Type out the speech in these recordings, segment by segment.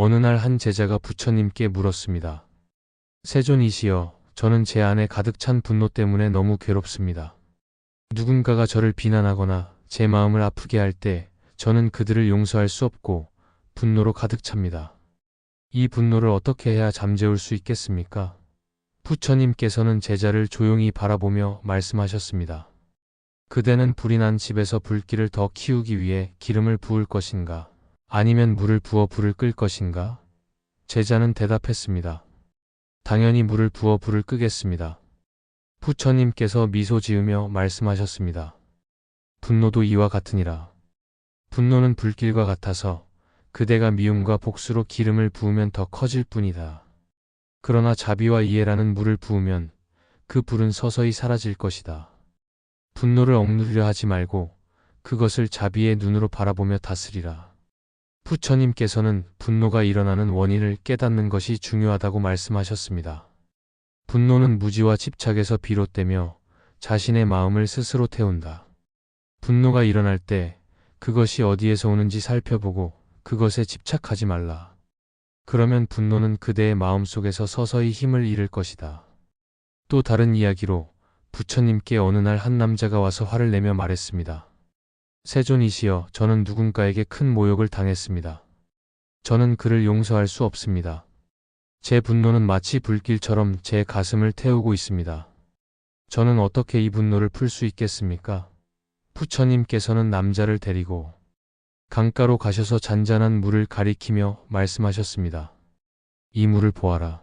어느 날 한 제자가 부처님께 물었습니다. 세존이시여, 저는 제 안에 가득 찬 분노 때문에 너무 괴롭습니다. 누군가가 저를 비난하거나 제 마음을 아프게 할 때 저는 그들을 용서할 수 없고 분노로 가득 찹니다. 이 분노를 어떻게 해야 잠재울 수 있겠습니까? 부처님께서는 제자를 조용히 바라보며 말씀하셨습니다. 그대는 불이 난 집에서 불길을 더 키우기 위해 기름을 부을 것인가? 아니면 물을 부어 불을 끌 것인가? 제자는 대답했습니다. 당연히 물을 부어 불을 끄겠습니다. 부처님께서 미소 지으며 말씀하셨습니다. 분노도 이와 같으니라. 분노는 불길과 같아서 그대가 미움과 복수로 기름을 부으면 더 커질 뿐이다. 그러나 자비와 이해라는 물을 부으면 그 불은 서서히 사라질 것이다. 분노를 억누르려 하지 말고 그것을 자비의 눈으로 바라보며 다스리라. 부처님께서는 분노가 일어나는 원인을 깨닫는 것이 중요하다고 말씀하셨습니다. 분노는 무지와 집착에서 비롯되며 자신의 마음을 스스로 태운다. 분노가 일어날 때 그것이 어디에서 오는지 살펴보고 그것에 집착하지 말라. 그러면 분노는 그대의 마음 속에서 서서히 힘을 잃을 것이다. 또 다른 이야기로 부처님께 어느 날 한 남자가 와서 화를 내며 말했습니다. 세존이시여, 저는 누군가에게 큰 모욕을 당했습니다. 저는 그를 용서할 수 없습니다. 제 분노는 마치 불길처럼 제 가슴을 태우고 있습니다. 저는 어떻게 이 분노를 풀 수 있겠습니까? 부처님께서는 남자를 데리고 강가로 가셔서 잔잔한 물을 가리키며 말씀하셨습니다. 이 물을 보아라.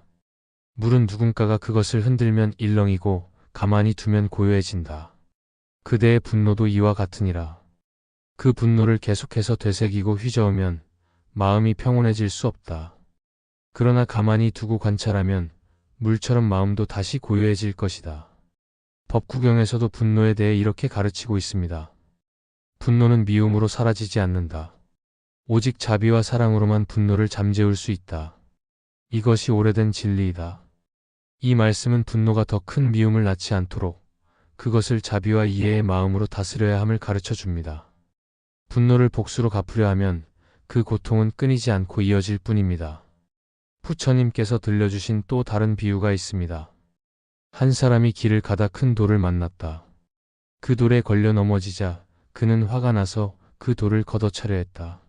물은 누군가가 그것을 흔들면 일렁이고 가만히 두면 고요해진다. 그대의 분노도 이와 같으니라. 그 분노를 계속해서 되새기고 휘저으면 마음이 평온해질 수 없다. 그러나 가만히 두고 관찰하면 물처럼 마음도 다시 고요해질 것이다. 법구경에서도 분노에 대해 이렇게 가르치고 있습니다. 분노는 미움으로 사라지지 않는다. 오직 자비와 사랑으로만 분노를 잠재울 수 있다. 이것이 오래된 진리이다. 이 말씀은 분노가 더 큰 미움을 낳지 않도록 그것을 자비와 이해의 마음으로 다스려야 함을 가르쳐 줍니다. 분노를 복수로 갚으려 하면 그 고통은 끊이지 않고 이어질 뿐입니다. 부처님께서 들려주신 또 다른 비유가 있습니다. 한 사람이 길을 가다 큰 돌을 만났다. 그 돌에 걸려 넘어지자 그는 화가 나서 그 돌을 걷어차려 했다.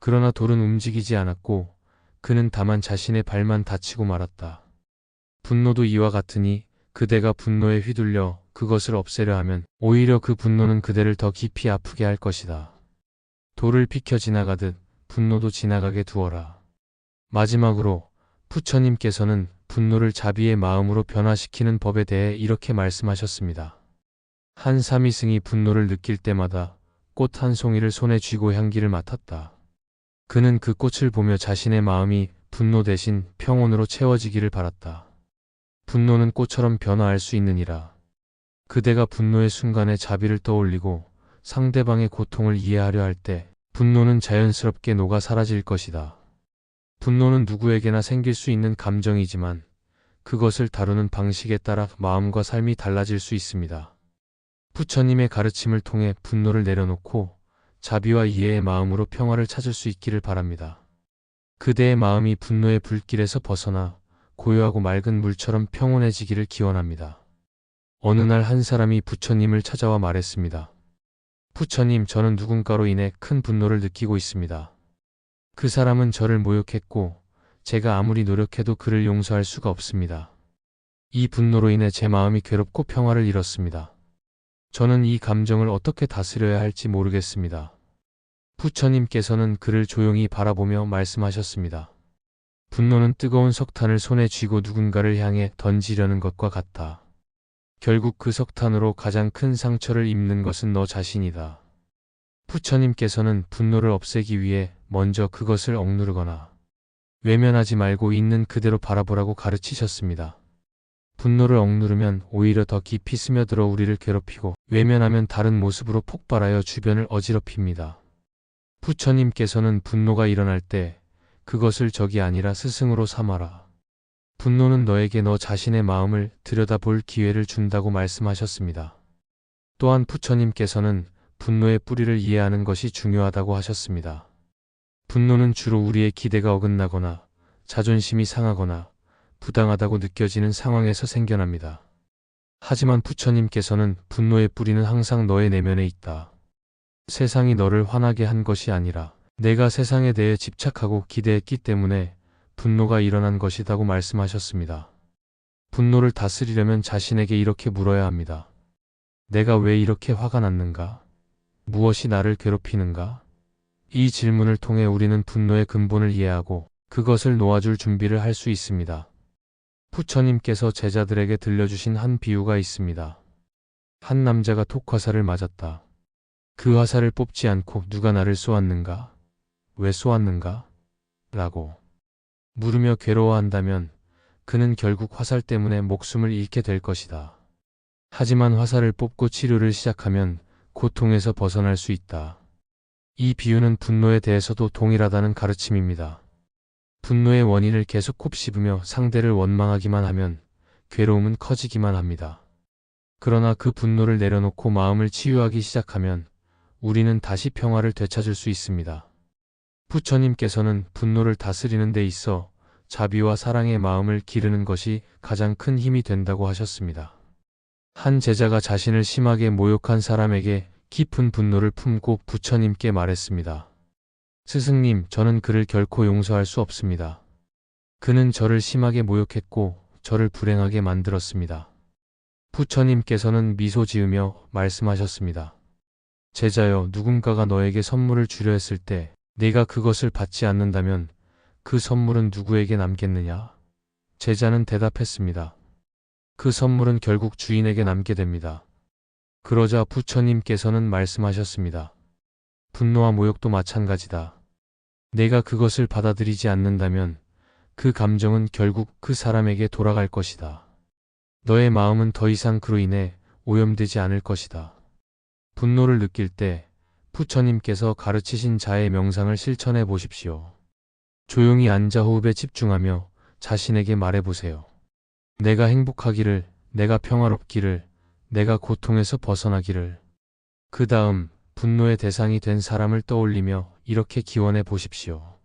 그러나 돌은 움직이지 않았고 그는 다만 자신의 발만 다치고 말았다. 분노도 이와 같으니 그대가 분노에 휘둘려 그것을 없애려 하면 오히려 그 분노는 그대를 더 깊이 아프게 할 것이다. 돌을 피켜 지나가듯 분노도 지나가게 두어라. 마지막으로 부처님께서는 분노를 자비의 마음으로 변화시키는 법에 대해 이렇게 말씀하셨습니다. 한 사미승이 분노를 느낄 때마다 꽃 한 송이를 손에 쥐고 향기를 맡았다. 그는 그 꽃을 보며 자신의 마음이 분노 대신 평온으로 채워지기를 바랐다. 분노는 꽃처럼 변화할 수 있느니라. 그대가 분노의 순간에 자비를 떠올리고 상대방의 고통을 이해하려 할 때 분노는 자연스럽게 녹아 사라질 것이다. 분노는 누구에게나 생길 수 있는 감정이지만 그것을 다루는 방식에 따라 마음과 삶이 달라질 수 있습니다. 부처님의 가르침을 통해 분노를 내려놓고 자비와 이해의 마음으로 평화를 찾을 수 있기를 바랍니다. 그대의 마음이 분노의 불길에서 벗어나 고요하고 맑은 물처럼 평온해지기를 기원합니다. 어느 날 한 사람이 부처님을 찾아와 말했습니다. 부처님, 저는 누군가로 인해 큰 분노를 느끼고 있습니다. 그 사람은 저를 모욕했고, 제가 아무리 노력해도 그를 용서할 수가 없습니다. 이 분노로 인해 제 마음이 괴롭고 평화를 잃었습니다. 저는 이 감정을 어떻게 다스려야 할지 모르겠습니다. 부처님께서는 그를 조용히 바라보며 말씀하셨습니다. 분노는 뜨거운 석탄을 손에 쥐고 누군가를 향해 던지려는 것과 같다. 결국 그 석탄으로 가장 큰 상처를 입는 것은 너 자신이다. 부처님께서는 분노를 없애기 위해 먼저 그것을 억누르거나 외면하지 말고 있는 그대로 바라보라고 가르치셨습니다. 분노를 억누르면 오히려 더 깊이 스며들어 우리를 괴롭히고 외면하면 다른 모습으로 폭발하여 주변을 어지럽힙니다. 부처님께서는 분노가 일어날 때 그것을 적이 아니라 스승으로 삼아라. 분노는 너에게 너 자신의 마음을 들여다볼 기회를 준다고 말씀하셨습니다. 또한 부처님께서는 분노의 뿌리를 이해하는 것이 중요하다고 하셨습니다. 분노는 주로 우리의 기대가 어긋나거나 자존심이 상하거나 부당하다고 느껴지는 상황에서 생겨납니다. 하지만 부처님께서는 분노의 뿌리는 항상 너의 내면에 있다. 세상이 너를 화나게 한 것이 아니라 내가 세상에 대해 집착하고 기대했기 때문에 분노가 일어난 것이라고 말씀하셨습니다. 분노를 다스리려면 자신에게 이렇게 물어야 합니다. 내가 왜 이렇게 화가 났는가? 무엇이 나를 괴롭히는가? 이 질문을 통해 우리는 분노의 근본을 이해하고 그것을 놓아줄 준비를 할 수 있습니다. 부처님께서 제자들에게 들려주신 한 비유가 있습니다. 한 남자가 톡화살을 맞았다. 그 화살을 뽑지 않고 누가 나를 쏘았는가? 왜 쏘았는가? 라고 물으며 괴로워한다면 그는 결국 화살 때문에 목숨을 잃게 될 것이다. 하지만 화살을 뽑고 치료를 시작하면 고통에서 벗어날 수 있다. 이 비유는 분노에 대해서도 동일하다는 가르침입니다. 분노의 원인을 계속 곱씹으며 상대를 원망하기만 하면 괴로움은 커지기만 합니다. 그러나 그 분노를 내려놓고 마음을 치유하기 시작하면 우리는 다시 평화를 되찾을 수 있습니다. 부처님께서는 분노를 다스리는 데 있어 자비와 사랑의 마음을 기르는 것이 가장 큰 힘이 된다고 하셨습니다. 한 제자가 자신을 심하게 모욕한 사람에게 깊은 분노를 품고 부처님께 말했습니다. 스승님, 저는 그를 결코 용서할 수 없습니다. 그는 저를 심하게 모욕했고 저를 불행하게 만들었습니다. 부처님께서는 미소 지으며 말씀하셨습니다. 제자여, 누군가가 너에게 선물을 주려 했을 때 네가 그것을 받지 않는다면 그 선물은 누구에게 남겠느냐? 제자는 대답했습니다. 그 선물은 결국 주인에게 남게 됩니다. 그러자 부처님께서는 말씀하셨습니다. 분노와 모욕도 마찬가지다. 내가 그것을 받아들이지 않는다면 그 감정은 결국 그 사람에게 돌아갈 것이다. 너의 마음은 더 이상 그로 인해 오염되지 않을 것이다. 분노를 느낄 때 부처님께서 가르치신 자의 명상을 실천해 보십시오. 조용히 앉아 호흡에 집중하며 자신에게 말해보세요. 내가 행복하기를, 내가 평화롭기를, 내가 고통에서 벗어나기를. 그 다음 분노의 대상이 된 사람을 떠올리며 이렇게 기원해 보십시오.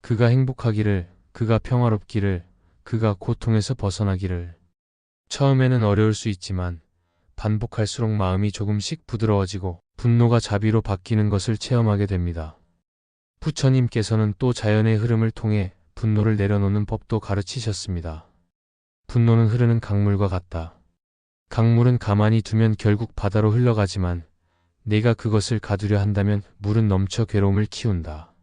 그가 행복하기를, 그가 평화롭기를, 그가 고통에서 벗어나기를. 처음에는 어려울 수 있지만 반복할수록 마음이 조금씩 부드러워지고 분노가 자비로 바뀌는 것을 체험하게 됩니다. 부처님께서는 또 자연의 흐름을 통해 분노를 내려놓는 법도 가르치셨습니다. 분노는 흐르는 강물과 같다. 강물은 가만히 두면 결국 바다로 흘러가지만 내가 그것을 가두려 한다면 물은 넘쳐 괴로움을 키운다.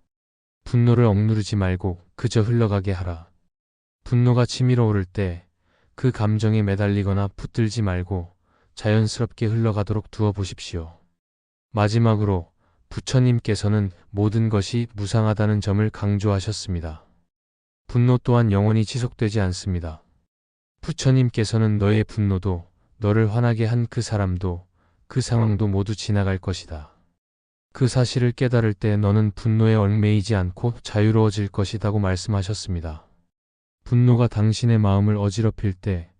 분노를 억누르지 말고 그저 흘러가게 하라. 분노가 치밀어 오를 때 그 감정에 매달리거나 붙들지 말고 자연스럽게 흘러가도록 두어 보십시오. 마지막으로 부처님께서는 모든 것이 무상하다는 점을 강조하셨습니다. 분노 또한 영원히 지속되지 않습니다. 부처님께서는 너의 분노도 너를 화나게 한 그 사람도 그 상황도 모두 지나갈 것이다. 그 사실을 깨달을 때 너는 분노에 얽매이지 않고 자유로워질 것이라고 말씀하셨습니다. 분노가 당신의 마음을 어지럽힐 때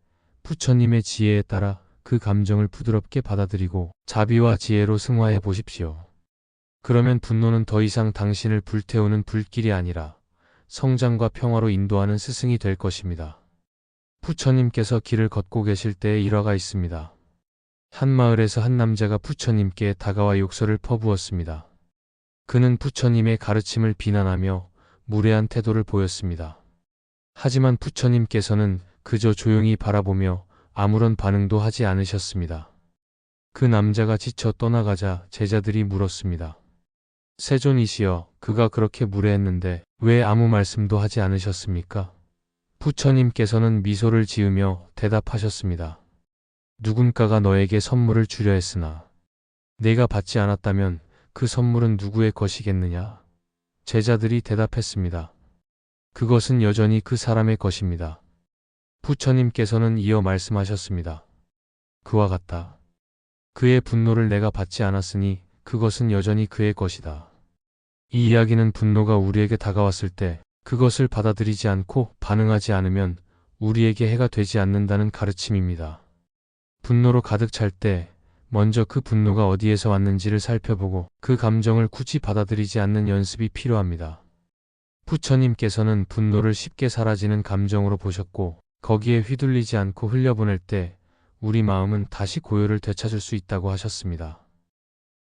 부처님의 지혜에 따라 그 감정을 부드럽게 받아들이고 자비와 지혜로 승화해 보십시오. 그러면 분노는 더 이상 당신을 불태우는 불길이 아니라 성장과 평화로 인도하는 스승이 될 것입니다. 부처님께서 길을 걷고 계실 때의 일화가 있습니다. 한 마을에서 한 남자가 부처님께 다가와 욕설을 퍼부었습니다. 그는 부처님의 가르침을 비난하며 무례한 태도를 보였습니다. 하지만 부처님께서는 그저 조용히 바라보며 아무런 반응도 하지 않으셨습니다. 그 남자가 지쳐 떠나가자 제자들이 물었습니다. 세존이시여, 그가 그렇게 무례했는데 왜 아무 말씀도 하지 않으셨습니까? 부처님께서는 미소를 지으며 대답하셨습니다. 누군가가 너에게 선물을 주려 했으나 내가 받지 않았다면 그 선물은 누구의 것이겠느냐? 제자들이 대답했습니다. 그것은 여전히 그 사람의 것입니다. 부처님께서는 이어 말씀하셨습니다. 그와 같다. 그의 분노를 내가 받지 않았으니 그것은 여전히 그의 것이다. 이 이야기는 분노가 우리에게 다가왔을 때 그것을 받아들이지 않고 반응하지 않으면 우리에게 해가 되지 않는다는 가르침입니다. 분노로 가득 찰 때 먼저 그 분노가 어디에서 왔는지를 살펴보고 그 감정을 굳이 받아들이지 않는 연습이 필요합니다. 부처님께서는 분노를 쉽게 사라지는 감정으로 보셨고 거기에 휘둘리지 않고 흘려보낼 때 우리 마음은 다시 고요를 되찾을 수 있다고 하셨습니다.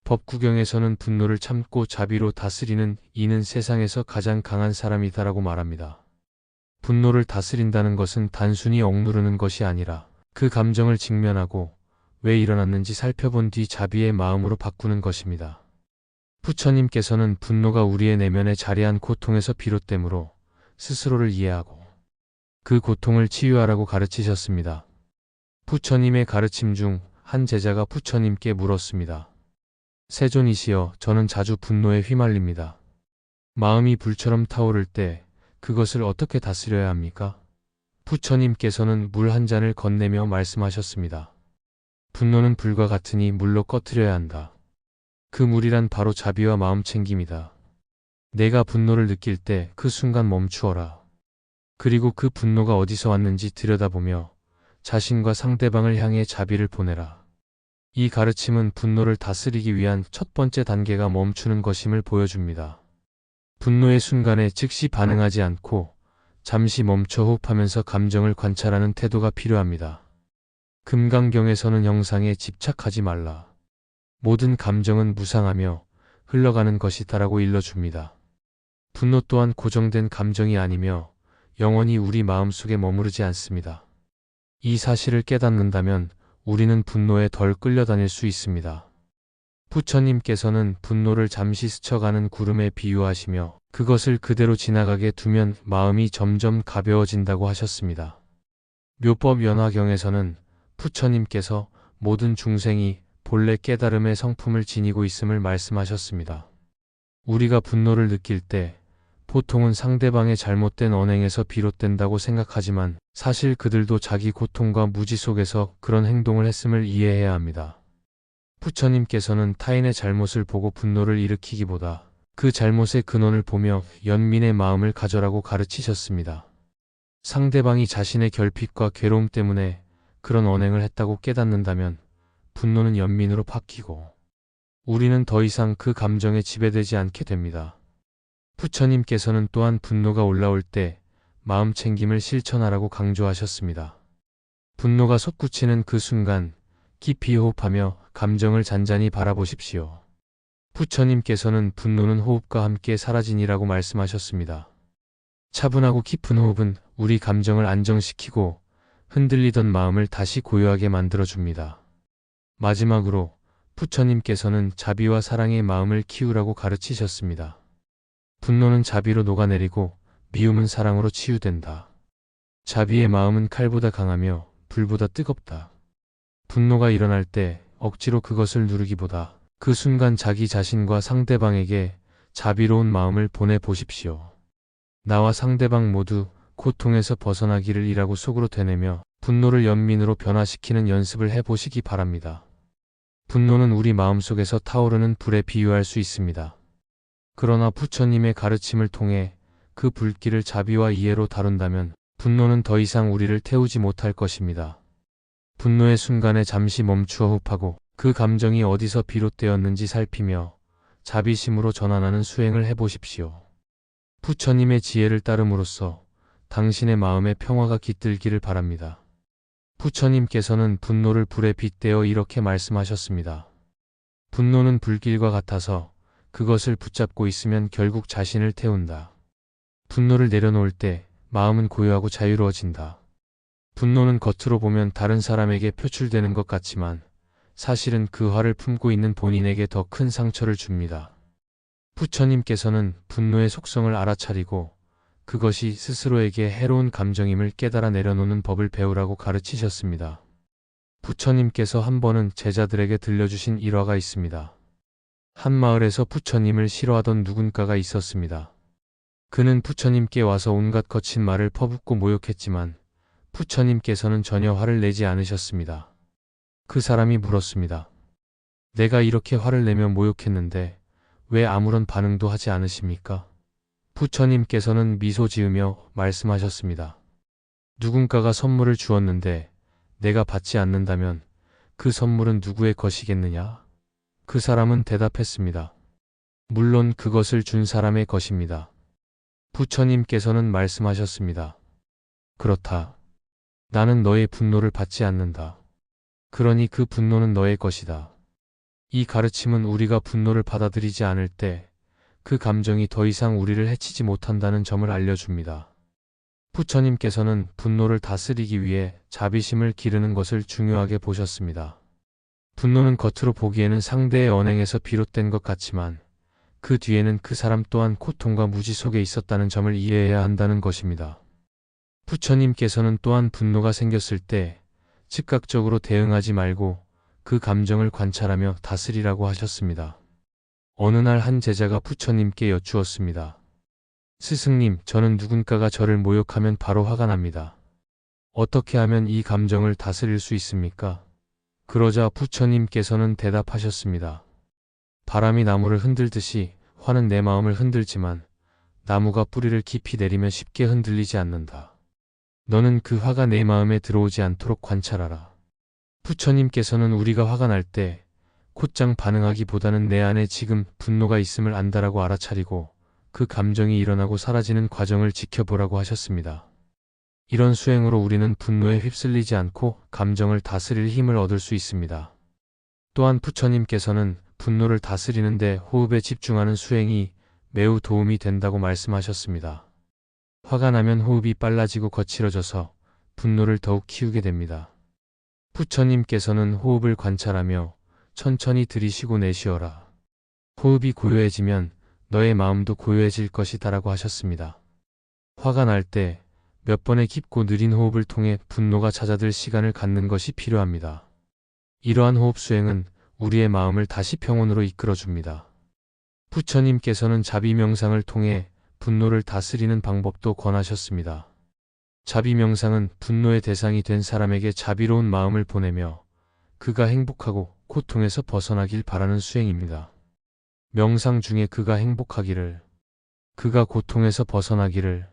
법구경에서는 분노를 참고 자비로 다스리는 이는 세상에서 가장 강한 사람이다라고 말합니다. 분노를 다스린다는 것은 단순히 억누르는 것이 아니라 그 감정을 직면하고 왜 일어났는지 살펴본 뒤 자비의 마음으로 바꾸는 것입니다. 부처님께서는 분노가 우리의 내면에 자리한 고통에서 비롯되므로 스스로를 이해하고 그 고통을 치유하라고 가르치셨습니다. 부처님의 가르침 중 한 제자가 부처님께 물었습니다. 세존이시여, 저는 자주 분노에 휘말립니다. 마음이 불처럼 타오를 때 그것을 어떻게 다스려야 합니까? 부처님께서는 물 한 잔을 건네며 말씀하셨습니다. 분노는 불과 같으니 물로 꺼트려야 한다. 그 물이란 바로 자비와 마음 챙김이다. 내가 분노를 느낄 때 그 순간 멈추어라. 그리고 그 분노가 어디서 왔는지 들여다보며 자신과 상대방을 향해 자비를 보내라. 이 가르침은 분노를 다스리기 위한 첫 번째 단계가 멈추는 것임을 보여줍니다. 분노의 순간에 즉시 반응하지 않고 잠시 멈춰 호흡하면서 감정을 관찰하는 태도가 필요합니다. 금강경에서는 영상에 집착하지 말라. 모든 감정은 무상하며 흘러가는 것이다라고 일러줍니다. 분노 또한 고정된 감정이 아니며 영원히 우리 마음속에 머무르지 않습니다. 이 사실을 깨닫는다면 우리는 분노에 덜 끌려다닐 수 있습니다. 부처님께서는 분노를 잠시 스쳐가는 구름에 비유하시며 그것을 그대로 지나가게 두면 마음이 점점 가벼워진다고 하셨습니다. 묘법 연화경에서는 부처님께서 모든 중생이 본래 깨달음의 성품을 지니고 있음을 말씀하셨습니다. 우리가 분노를 느낄 때 보통은 상대방의 잘못된 언행에서 비롯된다고 생각하지만 사실 그들도 자기 고통과 무지 속에서 그런 행동을 했음을 이해해야 합니다. 부처님께서는 타인의 잘못을 보고 분노를 일으키기보다 그 잘못의 근원을 보며 연민의 마음을 가져라고 가르치셨습니다. 상대방이 자신의 결핍과 괴로움 때문에 그런 언행을 했다고 깨닫는다면 분노는 연민으로 바뀌고 우리는 더 이상 그 감정에 지배되지 않게 됩니다. 부처님께서는 또한 분노가 올라올 때 마음 챙김을 실천하라고 강조하셨습니다. 분노가 솟구치는 그 순간 깊이 호흡하며 감정을 잔잔히 바라보십시오. 부처님께서는 분노는 호흡과 함께 사라지니라고 말씀하셨습니다. 차분하고 깊은 호흡은 우리 감정을 안정시키고 흔들리던 마음을 다시 고요하게 만들어줍니다. 마지막으로 부처님께서는 자비와 사랑의 마음을 키우라고 가르치셨습니다. 분노는 자비로 녹아내리고 미움은 사랑으로 치유된다. 자비의 마음은 칼보다 강하며 불보다 뜨겁다. 분노가 일어날 때 억지로 그것을 누르기보다 그 순간 자기 자신과 상대방에게 자비로운 마음을 보내 보십시오. 나와 상대방 모두 고통에서 벗어나기를 이라고 속으로 되뇌며 분노를 연민으로 변화시키는 연습을 해 보시기 바랍니다. 분노는 우리 마음속에서 타오르는 불에 비유할 수 있습니다. 그러나 부처님의 가르침을 통해 그 불길을 자비와 이해로 다룬다면 분노는 더 이상 우리를 태우지 못할 것입니다. 분노의 순간에 잠시 멈추어 호흡하고 그 감정이 어디서 비롯되었는지 살피며 자비심으로 전환하는 수행을 해보십시오. 부처님의 지혜를 따름으로써 당신의 마음에 평화가 깃들기를 바랍니다. 부처님께서는 분노를 불에 빗대어 이렇게 말씀하셨습니다. 분노는 불길과 같아서 그것을 붙잡고 있으면 결국 자신을 태운다. 분노를 내려놓을 때 마음은 고요하고 자유로워진다. 분노는 겉으로 보면 다른 사람에게 표출되는 것 같지만 사실은 그 화를 품고 있는 본인에게 더 큰 상처를 줍니다. 부처님께서는 분노의 속성을 알아차리고 그것이 스스로에게 해로운 감정임을 깨달아 내려놓는 법을 배우라고 가르치셨습니다. 부처님께서 한 번은 제자들에게 들려주신 일화가 있습니다. 한 마을에서 부처님을 싫어하던 누군가가 있었습니다. 그는 부처님께 와서 온갖 거친 말을 퍼붓고 모욕했지만 부처님께서는 전혀 화를 내지 않으셨습니다. 그 사람이 물었습니다. 내가 이렇게 화를 내며 모욕했는데 왜 아무런 반응도 하지 않으십니까? 부처님께서는 미소 지으며 말씀하셨습니다. 누군가가 선물을 주었는데 내가 받지 않는다면 그 선물은 누구의 것이겠느냐? 그 사람은 대답했습니다. 물론 그것을 준 사람의 것입니다. 부처님께서는 말씀하셨습니다. 그렇다. 나는 너의 분노를 받지 않는다. 그러니 그 분노는 너의 것이다. 이 가르침은 우리가 분노를 받아들이지 않을 때 그 감정이 더 이상 우리를 해치지 못한다는 점을 알려줍니다. 부처님께서는 분노를 다스리기 위해 자비심을 기르는 것을 중요하게 보셨습니다. 분노는 겉으로 보기에는 상대의 언행에서 비롯된 것 같지만 그 뒤에는 그 사람 또한 고통과 무지 속에 있었다는 점을 이해해야 한다는 것입니다. 부처님께서는 또한 분노가 생겼을 때 즉각적으로 대응하지 말고 그 감정을 관찰하며 다스리라고 하셨습니다. 어느 날 한 제자가 부처님께 여쭈었습니다. 스승님, 저는 누군가가 저를 모욕하면 바로 화가 납니다. 어떻게 하면 이 감정을 다스릴 수 있습니까? 그러자 부처님께서는 대답하셨습니다. 바람이 나무를 흔들듯이 화는 내 마음을 흔들지만 나무가 뿌리를 깊이 내리면 쉽게 흔들리지 않는다. 너는 그 화가 내 마음에 들어오지 않도록 관찰하라. 부처님께서는 우리가 화가 날 때 곧장 반응하기보다는 내 안에 지금 분노가 있음을 안다라고 알아차리고 그 감정이 일어나고 사라지는 과정을 지켜보라고 하셨습니다. 이런 수행으로 우리는 분노에 휩쓸리지 않고 감정을 다스릴 힘을 얻을 수 있습니다. 또한 부처님께서는 분노를 다스리는데 호흡에 집중하는 수행이 매우 도움이 된다고 말씀하셨습니다. 화가 나면 호흡이 빨라지고 거칠어져서 분노를 더욱 키우게 됩니다. 부처님께서는 호흡을 관찰하며 천천히 들이쉬고 내쉬어라. 호흡이 고요해지면 너의 마음도 고요해질 것이다 라고 하셨습니다. 화가 날 때 몇 번의 깊고 느린 호흡을 통해 분노가 잦아들 시간을 갖는 것이 필요합니다. 이러한 호흡 수행은 우리의 마음을 다시 평온으로 이끌어줍니다. 부처님께서는 자비 명상을 통해 분노를 다스리는 방법도 권하셨습니다. 자비 명상은 분노의 대상이 된 사람에게 자비로운 마음을 보내며 그가 행복하고 고통에서 벗어나길 바라는 수행입니다. 명상 중에 그가 행복하기를, 그가 고통에서 벗어나기를,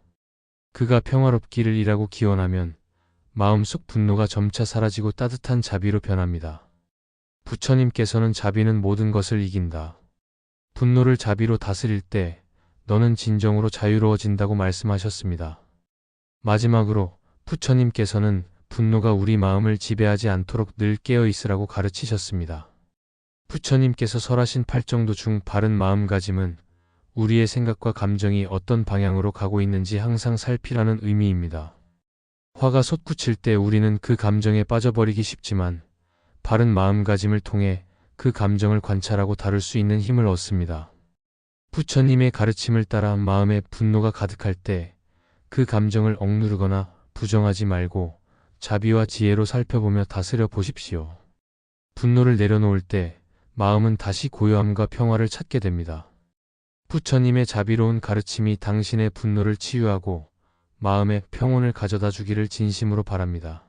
그가 평화롭기를 이라고 기원하면 마음속 분노가 점차 사라지고 따뜻한 자비로 변합니다. 부처님께서는 자비는 모든 것을 이긴다. 분노를 자비로 다스릴 때 너는 진정으로 자유로워진다고 말씀하셨습니다. 마지막으로 부처님께서는 분노가 우리 마음을 지배하지 않도록 늘 깨어 있으라고 가르치셨습니다. 부처님께서 설하신 팔정도 중 바른 마음가짐은 우리의 생각과 감정이 어떤 방향으로 가고 있는지 항상 살피라는 의미입니다. 화가 솟구칠 때 우리는 그 감정에 빠져버리기 쉽지만 바른 마음가짐을 통해 그 감정을 관찰하고 다룰 수 있는 힘을 얻습니다. 부처님의 가르침을 따라 마음에 분노가 가득할 때 그 감정을 억누르거나 부정하지 말고 자비와 지혜로 살펴보며 다스려 보십시오. 분노를 내려놓을 때 마음은 다시 고요함과 평화를 찾게 됩니다. 부처님의 자비로운 가르침이 당신의 분노를 치유하고 마음의 평온을 가져다 주기를 진심으로 바랍니다.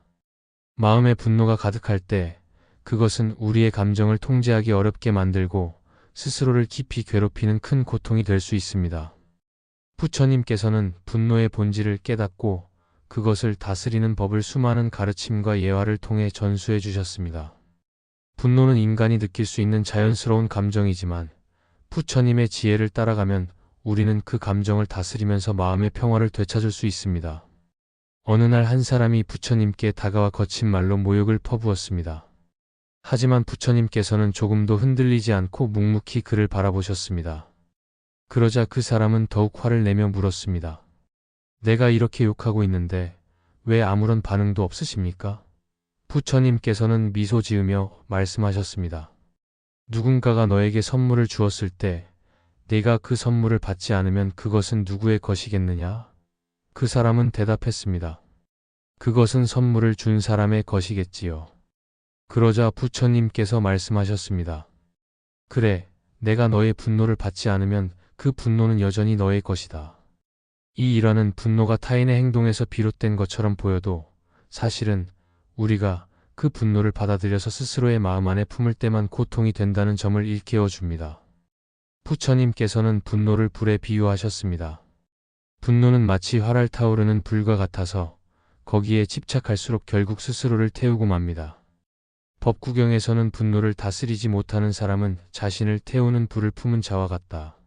마음의 분노가 가득할 때 그것은 우리의 감정을 통제하기 어렵게 만들고 스스로를 깊이 괴롭히는 큰 고통이 될 수 있습니다. 부처님께서는 분노의 본질을 깨닫고 그것을 다스리는 법을 수많은 가르침과 예화를 통해 전수해 주셨습니다. 분노는 인간이 느낄 수 있는 자연스러운 감정이지만 부처님의 지혜를 따라가면 우리는 그 감정을 다스리면서 마음의 평화를 되찾을 수 있습니다. 어느 날 한 사람이 부처님께 다가와 거친 말로 모욕을 퍼부었습니다. 하지만 부처님께서는 조금도 흔들리지 않고 묵묵히 그를 바라보셨습니다. 그러자 그 사람은 더욱 화를 내며 물었습니다. 내가 이렇게 욕하고 있는데 왜 아무런 반응도 없으십니까? 부처님께서는 미소 지으며 말씀하셨습니다. 누군가가 너에게 선물을 주었을 때 내가 그 선물을 받지 않으면 그것은 누구의 것이겠느냐? 그 사람은 대답했습니다. 그것은 선물을 준 사람의 것이겠지요. 그러자 부처님께서 말씀하셨습니다. 그래, 내가 너의 분노를 받지 않으면 그 분노는 여전히 너의 것이다. 이 일화는 분노가 타인의 행동에서 비롯된 것처럼 보여도 사실은 우리가 그 분노를 받아들여서 스스로의 마음 안에 품을 때만 고통이 된다는 점을 일깨워 줍니다. 부처님께서는 분노를 불에 비유하셨습니다. 분노는 마치 활알 타오르는 불과 같아서 거기에 집착할수록 결국 스스로를 태우고 맙니다. 법구경에서는 분노를 다스리지 못하는 사람은 자신을 태우는 불을 품은 자와 같다.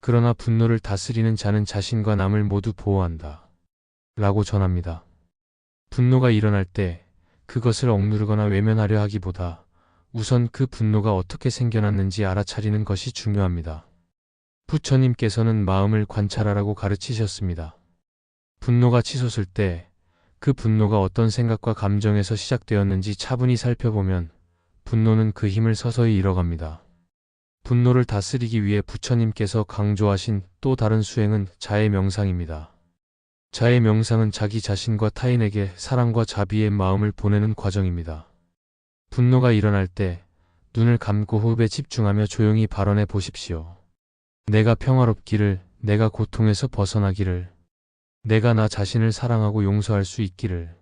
그러나 분노를 다스리는 자는 자신과 남을 모두 보호한다. 라고 전합니다. 분노가 일어날 때 그것을 억누르거나 외면하려 하기보다 우선 그 분노가 어떻게 생겨났는지 알아차리는 것이 중요합니다. 부처님께서는 마음을 관찰하라고 가르치셨습니다. 분노가 치솟을 때 그 분노가 어떤 생각과 감정에서 시작되었는지 차분히 살펴보면 분노는 그 힘을 서서히 잃어갑니다. 분노를 다스리기 위해 부처님께서 강조하신 또 다른 수행은 자의 명상입니다. 자의 명상은 자기 자신과 타인에게 사랑과 자비의 마음을 보내는 과정입니다. 분노가 일어날 때 눈을 감고 호흡에 집중하며 조용히 발언해 보십시오. 내가 평화롭기를, 내가 고통에서 벗어나기를, 내가 나 자신을 사랑하고 용서할 수 있기를,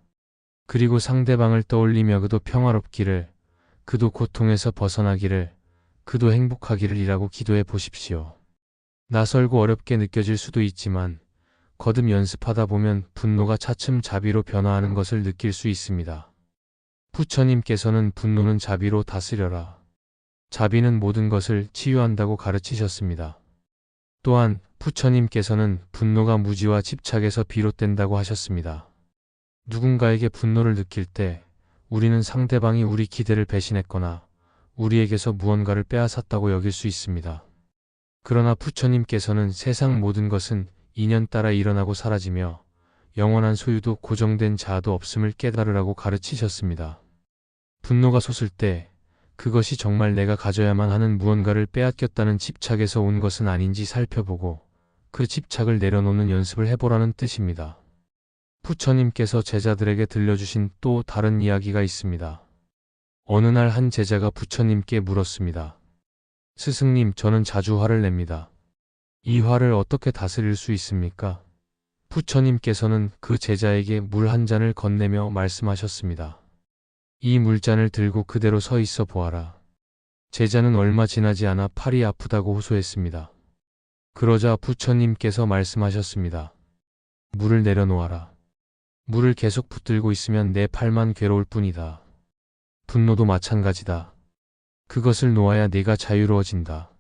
그리고 상대방을 떠올리며 그도 평화롭기를, 그도 고통에서 벗어나기를, 그도 행복하기를 이라고 기도해 보십시오. 낯설고 어렵게 느껴질 수도 있지만 거듭 연습하다 보면 분노가 차츰 자비로 변화하는 것을 느낄 수 있습니다. 부처님께서는 분노는 자비로 다스려라. 자비는 모든 것을 치유한다고 가르치셨습니다. 또한 부처님께서는 분노가 무지와 집착에서 비롯된다고 하셨습니다. 누군가에게 분노를 느낄 때 우리는 상대방이 우리 기대를 배신했거나 우리에게서 무언가를 빼앗았다고 여길 수 있습니다. 그러나 부처님께서는 세상 모든 것은 인연 따라 일어나고 사라지며 영원한 소유도 고정된 자아도 없음을 깨달으라고 가르치셨습니다. 분노가 솟을 때 그것이 정말 내가 가져야만 하는 무언가를 빼앗겼다는 집착에서 온 것은 아닌지 살펴보고 그 집착을 내려놓는 연습을 해보라는 뜻입니다. 부처님께서 제자들에게 들려주신 또 다른 이야기가 있습니다. 어느 날 한 제자가 부처님께 물었습니다. 스승님, 저는 자주 화를 냅니다. 이 화를 어떻게 다스릴 수 있습니까? 부처님께서는 그 제자에게 물 한 잔을 건네며 말씀하셨습니다. 이 물잔을 들고 그대로 서 있어 보아라. 제자는 얼마 지나지 않아 팔이 아프다고 호소했습니다. 그러자 부처님께서 말씀하셨습니다. 물을 내려놓아라. 물을 계속 붙들고 있으면 내 팔만 괴로울 뿐이다. 분노도 마찬가지다. 그것을 놓아야 네가 자유로워진다.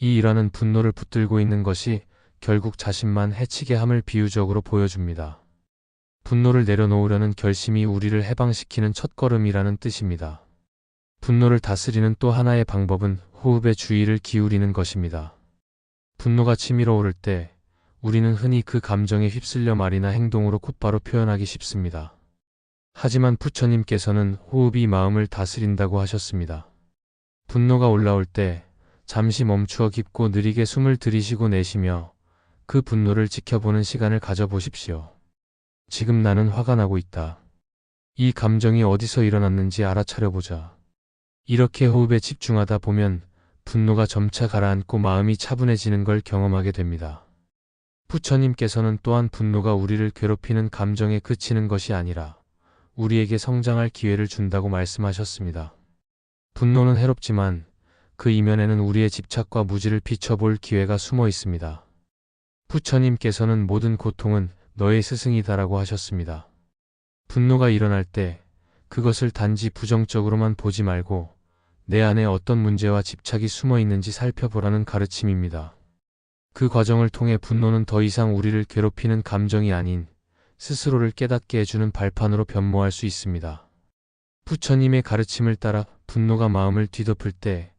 이 일하는 분노를 붙들고 있는 것이 결국 자신만 해치게 함을 비유적으로 보여줍니다. 분노를 내려놓으려는 결심이 우리를 해방시키는 첫걸음이라는 뜻입니다. 분노를 다스리는 또 하나의 방법은 호흡에 주의를 기울이는 것입니다. 분노가 치밀어 오를 때 우리는 흔히 그 감정에 휩쓸려 말이나 행동으로 곧바로 표현하기 쉽습니다. 하지만 부처님께서는 호흡이 마음을 다스린다고 하셨습니다. 분노가 올라올 때 잠시 멈추어 깊고 느리게 숨을 들이쉬고 내쉬며 그 분노를 지켜보는 시간을 가져보십시오. 지금 나는 화가 나고 있다. 이 감정이 어디서 일어났는지 알아차려 보자. 이렇게 호흡에 집중하다 보면 분노가 점차 가라앉고 마음이 차분해지는 걸 경험하게 됩니다. 부처님께서는 또한 분노가 우리를 괴롭히는 감정에 그치는 것이 아니라 우리에게 성장할 기회를 준다고 말씀하셨습니다. 분노는 해롭지만 그 이면에는 우리의 집착과 무지를 비춰볼 기회가 숨어 있습니다. 부처님께서는 모든 고통은 너의 스승이다라고 하셨습니다. 분노가 일어날 때 그것을 단지 부정적으로만 보지 말고 내 안에 어떤 문제와 집착이 숨어 있는지 살펴보라는 가르침입니다. 그 과정을 통해 분노는 더 이상 우리를 괴롭히는 감정이 아닌 스스로를 깨닫게 해주는 발판으로 변모할 수 있습니다. 부처님의 가르침을 따라 분노가 마음을 뒤덮을 때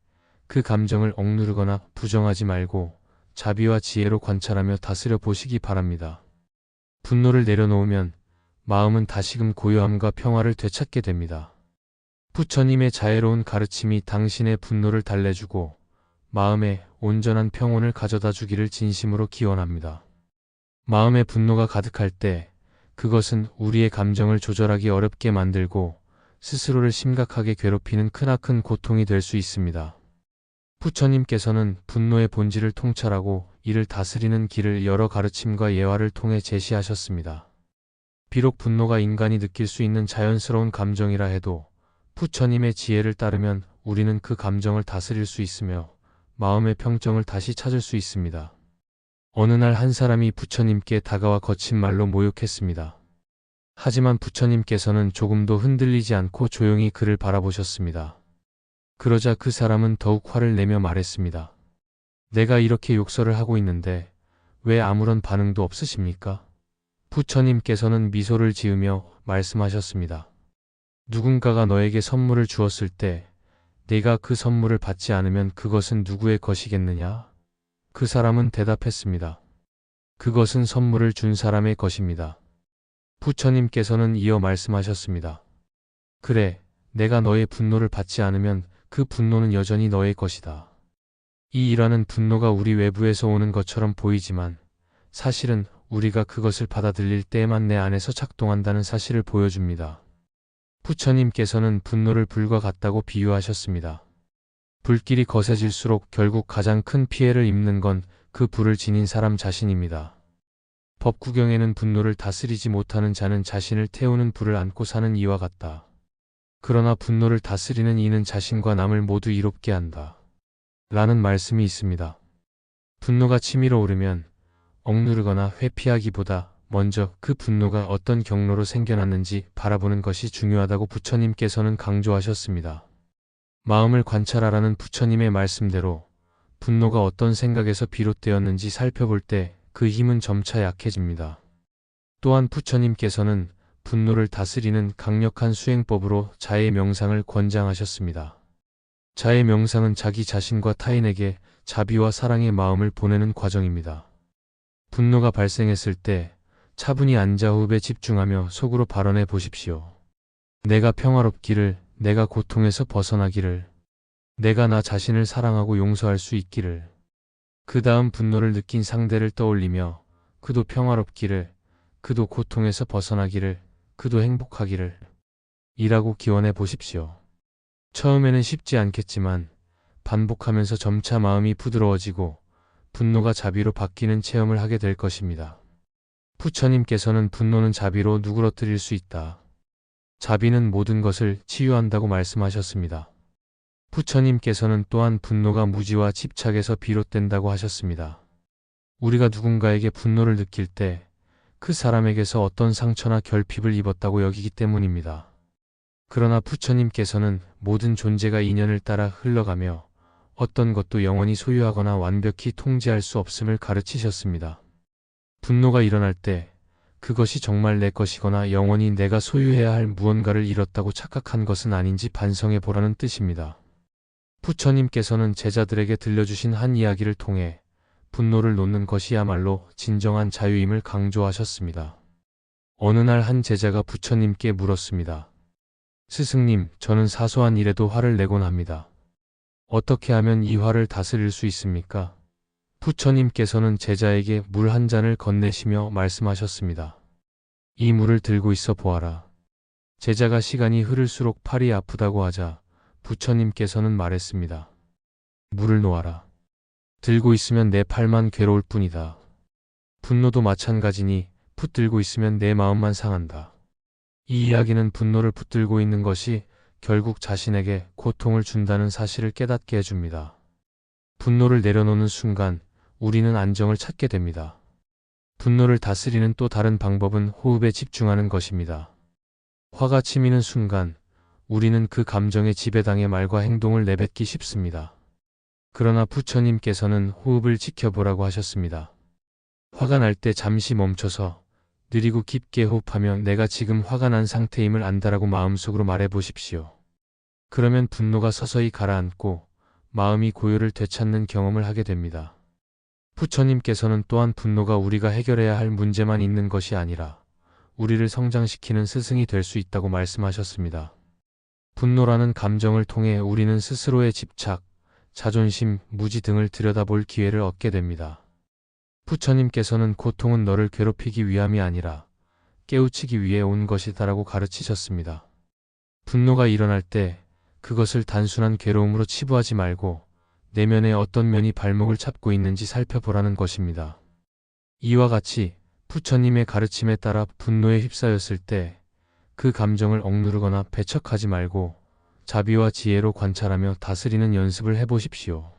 그 감정을 억누르거나 부정하지 말고 자비와 지혜로 관찰하며 다스려 보시기 바랍니다. 분노를 내려놓으면 마음은 다시금 고요함과 평화를 되찾게 됩니다. 부처님의 자애로운 가르침이 당신의 분노를 달래주고 마음에 온전한 평온을 가져다 주기를 진심으로 기원합니다. 마음에 분노가 가득할 때 그것은 우리의 감정을 조절하기 어렵게 만들고 스스로를 심각하게 괴롭히는 크나큰 고통이 될 수 있습니다. 부처님께서는 분노의 본질을 통찰하고 이를 다스리는 길을 여러 가르침과 예화를 통해 제시하셨습니다. 비록 분노가 인간이 느낄 수 있는 자연스러운 감정이라 해도 부처님의 지혜를 따르면 우리는 그 감정을 다스릴 수 있으며 마음의 평정을 다시 찾을 수 있습니다. 어느 날 한 사람이 부처님께 다가와 거친 말로 모욕했습니다. 하지만 부처님께서는 조금도 흔들리지 않고 조용히 그를 바라보셨습니다. 그러자 그 사람은 더욱 화를 내며 말했습니다. 내가 이렇게 욕설을 하고 있는데 왜 아무런 반응도 없으십니까? 부처님께서는 미소를 지으며 말씀하셨습니다. 누군가가 너에게 선물을 주었을 때 내가 그 선물을 받지 않으면 그것은 누구의 것이겠느냐? 그 사람은 대답했습니다. 그것은 선물을 준 사람의 것입니다. 부처님께서는 이어 말씀하셨습니다. 그래, 내가 너의 분노를 받지 않으면 그 분노는 여전히 너의 것이다. 이 일하는 분노가 우리 외부에서 오는 것처럼 보이지만 사실은 우리가 그것을 받아들일 때에만 내 안에서 작동한다는 사실을 보여줍니다. 부처님께서는 분노를 불과 같다고 비유하셨습니다. 불길이 거세질수록 결국 가장 큰 피해를 입는 건 그 불을 지닌 사람 자신입니다. 법구경에는 분노를 다스리지 못하는 자는 자신을 태우는 불을 안고 사는 이와 같다. 그러나 분노를 다스리는 이는 자신과 남을 모두 이롭게 한다. 라는 말씀이 있습니다. 분노가 치밀어 오르면 억누르거나 회피하기보다 먼저 그 분노가 어떤 경로로 생겨났는지 바라보는 것이 중요하다고 부처님께서는 강조하셨습니다. 마음을 관찰하라는 부처님의 말씀대로 분노가 어떤 생각에서 비롯되었는지 살펴볼 때 그 힘은 점차 약해집니다. 또한 부처님께서는 분노를 다스리는 강력한 수행법으로 자의 명상을 권장하셨습니다. 자의 명상은 자기 자신과 타인에게 자비와 사랑의 마음을 보내는 과정입니다. 분노가 발생했을 때 차분히 앉아 호흡에 집중하며 속으로 발언해 보십시오. 내가 평화롭기를, 내가 고통에서 벗어나기를, 내가 나 자신을 사랑하고 용서할 수 있기를. 그 다음 분노를 느낀 상대를 떠올리며 그도 평화롭기를, 그도 고통에서 벗어나기를, 그도 행복하기를. 이라고 기원해 보십시오. 처음에는 쉽지 않겠지만 반복하면서 점차 마음이 부드러워지고 분노가 자비로 바뀌는 체험을 하게 될 것입니다. 부처님께서는 분노는 자비로 누그러뜨릴 수 있다. 자비는 모든 것을 치유한다고 말씀하셨습니다. 부처님께서는 또한 분노가 무지와 집착에서 비롯된다고 하셨습니다. 우리가 누군가에게 분노를 느낄 때 그 사람에게서 어떤 상처나 결핍을 입었다고 여기기 때문입니다. 그러나 부처님께서는 모든 존재가 인연을 따라 흘러가며 어떤 것도 영원히 소유하거나 완벽히 통제할 수 없음을 가르치셨습니다. 분노가 일어날 때 그것이 정말 내 것이거나 영원히 내가 소유해야 할 무언가를 잃었다고 착각한 것은 아닌지 반성해 보라는 뜻입니다. 부처님께서는 제자들에게 들려주신 한 이야기를 통해 분노를 놓는 것이야말로 진정한 자유임을 강조하셨습니다. 어느 날 한 제자가 부처님께 물었습니다. 스승님, 저는 사소한 일에도 화를 내곤 합니다. 어떻게 하면 이 화를 다스릴 수 있습니까? 부처님께서는 제자에게 물 한 잔을 건네시며 말씀하셨습니다. 이 물을 들고 있어 보아라. 제자가 시간이 흐를수록 팔이 아프다고 하자 부처님께서는 말했습니다. 물을 놓아라. 들고 있으면 내 팔만 괴로울 뿐이다. 분노도 마찬가지니 붙들고 있으면 내 마음만 상한다. 이 이야기는 분노를 붙들고 있는 것이 결국 자신에게 고통을 준다는 사실을 깨닫게 해줍니다. 분노를 내려놓는 순간 우리는 안정을 찾게 됩니다. 분노를 다스리는 또 다른 방법은 호흡에 집중하는 것입니다. 화가 치미는 순간 우리는 그 감정의 지배당해 말과 행동을 내뱉기 쉽습니다. 그러나 부처님께서는 호흡을 지켜보라고 하셨습니다. 화가 날 때 잠시 멈춰서 느리고 깊게 호흡하며 내가 지금 화가 난 상태임을 안다라고 마음속으로 말해 보십시오. 그러면 분노가 서서히 가라앉고 마음이 고요를 되찾는 경험을 하게 됩니다. 부처님께서는 또한 분노가 우리가 해결해야 할 문제만 있는 것이 아니라 우리를 성장시키는 스승이 될 수 있다고 말씀하셨습니다. 분노라는 감정을 통해 우리는 스스로의 집착, 자존심, 무지 등을 들여다볼 기회를 얻게 됩니다. 부처님께서는 고통은 너를 괴롭히기 위함이 아니라 깨우치기 위해 온 것이다라고 가르치셨습니다. 분노가 일어날 때 그것을 단순한 괴로움으로 치부하지 말고 내면에 어떤 면이 발목을 잡고 있는지 살펴보라는 것입니다. 이와 같이 부처님의 가르침에 따라 분노에 휩싸였을 때 그 감정을 억누르거나 배척하지 말고 자비와 지혜로 관찰하며 다스리는 연습을 해보십시오.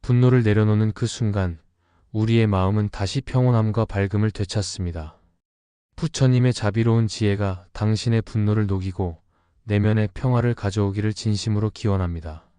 분노를 내려놓는 그 순간 우리의 마음은 다시 평온함과 밝음을 되찾습니다. 부처님의 자비로운 지혜가 당신의 분노를 녹이고 내면의 평화를 가져오기를 진심으로 기원합니다.